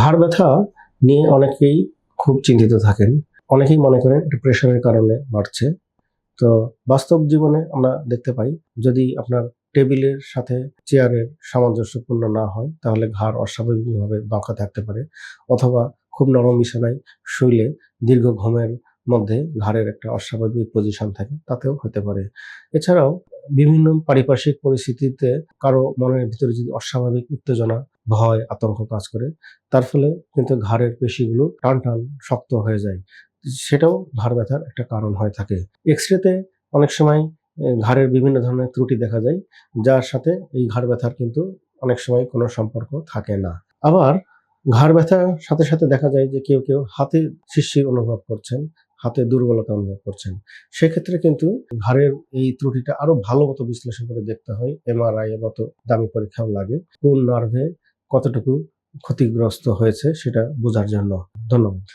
ঘাড় ব্যথা নিয়ে অনেকেই খুব চিন্তিত থাকেন। অনেকেই মনে করেন এটা প্রেশারের কারণে বাড়ছে। তো বাস্তব জীবনে আমরা দেখতে পাই, যদি আপনার টেবিলের সাথে চেয়ারের সামঞ্জস্যপূর্ণ না হয়, তাহলে ঘাড় অস্বাভাবিকভাবে বাঁকা থাকতে পারে অথবা খুব নরম বিছানায় শুইলে দীর্ঘ ঘুমের মধ্যে ঘাড়ের একটা অস্বাভাবিক পজিশন থাকে, তাতেও হতে পারে। এছাড়াও বিভিন্ন পারিপার্শ্বিক পরিস্থিতিতে কারও মনের ভিতরে যদি অস্বাভাবিক উত্তেজনা ভয়, আতঙ্ক কাজ করে। তার ফলে কিন্তু ঘাড়ের পেশিগুলো টান টান শক্ত হয়ে যায়। সেটাও ঘাড় ব্যথার একটা কারণ হয়ে থাকে। এক্স রেতে অনেক সময় ঘাড়ের বিভিন্ন ধরনের ত্রুটি দেখা যায়, যার সাথে এই ঘাড় ব্যথার কিন্তু অনেক সময় কোনো সম্পর্ক থাকে না। আবার ঘাড় ব্যথার সাথে সাথে দেখা যায় যে কেউ কেউ হাতে শিরশির অনুভব করছেন, হাতে দুর্বলতা অনুভব করছেন। সেক্ষেত্রে কিন্তু ঘাড়ের এই ত্রুটিটা আরও ভালো মতো বিশ্লেষণ করে দেখতে হয় এমআরআই এর মতো দামি পরীক্ষাও লাগে। কোন নার্ভে কতটুকু ক্ষতিগ্রস্ত হয়েছে সেটা বোঝার জন্য ধন্যবাদ।